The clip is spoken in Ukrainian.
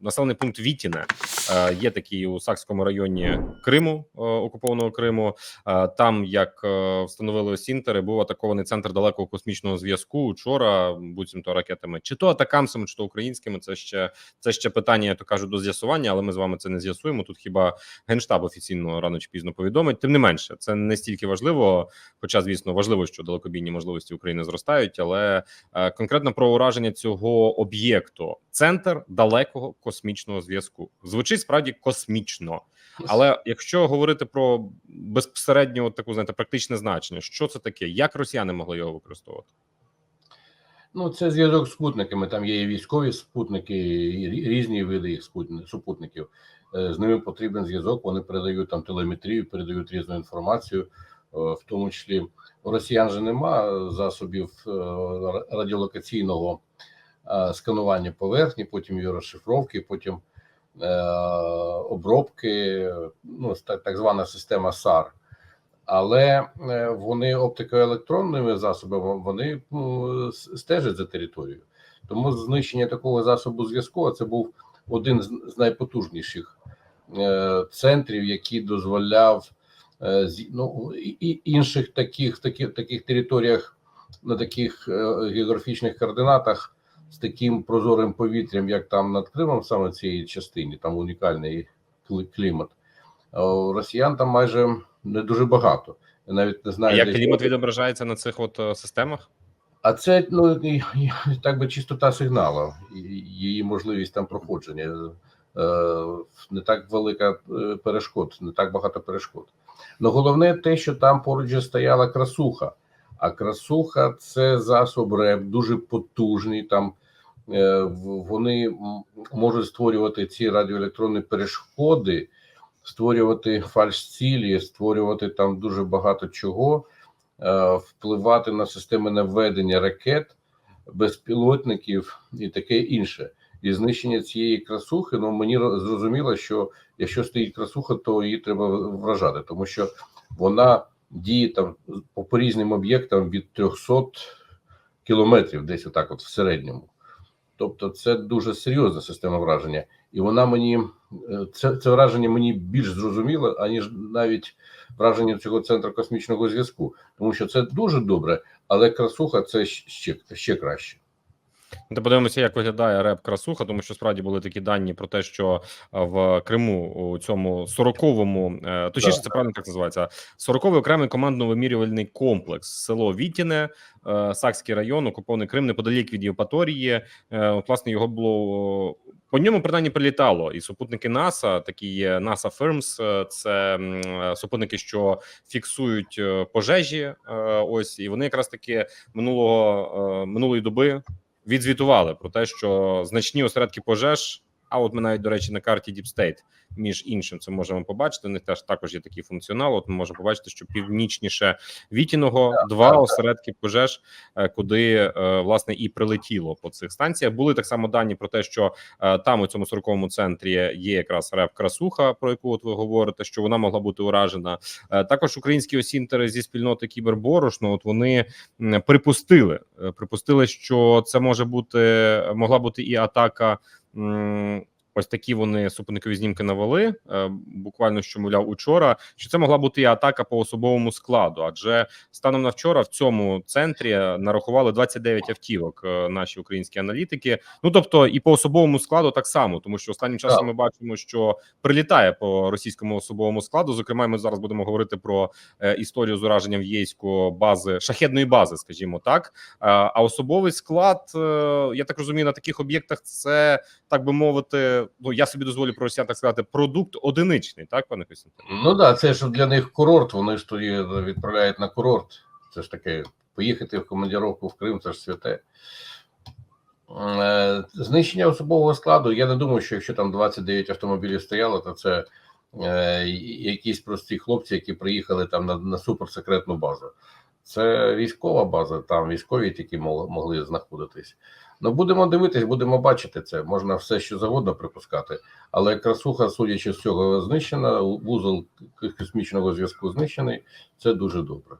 населений пункт Вітіне. Е, Є такий у Сакському районі Криму, е, окупованого Криму. Е, Там, як встановили осінтери, був атакований центр далекого космічного зв'язку. Вчора буцімто ракетами, чи то атакамсами, чи то українськими. Це ще це ще питання, я то кажу, до з'ясування, але ми з вами це не з'ясуємо. Тут хіба генштаб офіційно рано чи пізно повідомить. Тим не менше, це не стільки важливо. Хоча, звісно, важливо, що далекобійні можливості України зростають, але конкретно про ураження цього об'єкту центр далекого космічного зв'язку звучить справді космічно. Але якщо говорити про безпосередньо от таку знаєте практичне значення, що це таке? Як росіяни могли його використовувати? Ну, це зв'язок з спутниками. Там є і військові спутники, і різні види їх супутників. Е, З ними потрібен зв'язок. Вони передають там телеметрію, передають різну інформацію. Е, В тому числі у росіян же нема засобів е, радіолокаційного сканування поверхні, потім її розшифровки, потім обробки. Ну, так, звана система САР. Але е, вони оптикоелектронними засобами вони ну, стежать за територією. Тому знищення такого засобу зв'язку це був один з найпотужніших е, центрів, який дозволяв е, ну, і, інших таких, таких, таких територіях на таких е, географічних координатах з таким прозорим повітрям, як там над Кримом, саме цій частині, там унікальний клімат. Росіян там майже не дуже багато. Я навіть не А знаю, як десь- клімат відображається на цих от системах? а це ну так би чистота сигналу, її можливість там проходження. Е, Не так велика е, перешкод, не так багато перешкод. Ну головне те, що там поруч стояла красуха. А красуха це засоб РЕП, дуже потужний. Там е, вони можуть створювати ці радіоелектронні перешкоди, створювати фальш-цілі, створювати там дуже багато чого е, впливати на системи наведення ракет, безпілотників і таке інше. І знищення цієї красухи, ну мені зрозуміло, що якщо стоїть красуха, то її треба вражати, тому що вона діє там по, по різним об'єктам від 300 кілометрів, десь отак, от в середньому. Тобто, це дуже серйозна система враження, і вона мені е, це, це враження мені більш зрозуміло, аніж навіть враження цього центру космічного зв'язку, тому що це дуже добре, але красуха це ще, ще краще. Та подивимося, як виглядає реп красуха, тому що справді були такі дані про те, що е, в Криму у цьому 40-му, е, точніше, це правильно так називається 40-й окремий командно-вимірювальний комплекс, село Вітіне, е, Сакський район, окупований Крим, неподалік від Євпаторії. Власне, його було по ньому принаймні прилітало. І супутники НАСА, такі є NASA Firms, е, це супутники, що фіксують пожежі. Ось і вони якраз таки минулого минулої доби відзвітували про те, що значні осередки пожеж. А от ми навіть до речі на карті Deep State, між іншим, це можемо побачити. У них теж також є такий функціонал. От ми можемо побачити, що північніше Вітіного два осередки пожеж, е, куди е, власне і прилетіло по цих станціях. Були так само дані про те, що е, там у цьому 40-му центрі є якраз реп красуха, про яку от ви говорите, що вона могла бути уражена. Також українські осінтери зі спільноти Кіберборошно. От вони припустили, припустили, що це може бути могла бути і атака. 嗯 Ось такі вони супутникові знімки навели. е, Буквально що мовляв учора. Що це могла бути і атака по особовому складу? Адже станом на вчора в цьому центрі нарахували 29 автівок. е, Наші українські аналітики. Ну тобто, і по особовому складу так само, тому що останнім часом ми бачимо, що прилітає по російському особовому складу. Зокрема, ми зараз будемо говорити про е, історію з ураженням в Єйську бази шахедної бази, скажімо так. А особовий склад, я так розумію, на таких об'єктах це так би мовити. Ну я собі дозволю про росіян так сказати, продукт одиничний, так пане Костянтине? Ну да, це ж для них курорт. Вони ж тоді відправляють на курорт. Це ж таке поїхати в командіровку в Крим, це ж святе. Е, Знищення особового складу. Я не думаю, що якщо там 29 автомобілів стояло, то це е, якісь прості хлопці, які приїхали там на, на суперсекретну базу. Це військова база, там військові тільки могли знаходитись. Ну будемо дивитись, будемо бачити це. Можна все що завгодно припускати, але красуха, судячи з цього, знищена. Вузол космічного зв'язку знищений. Це дуже добре.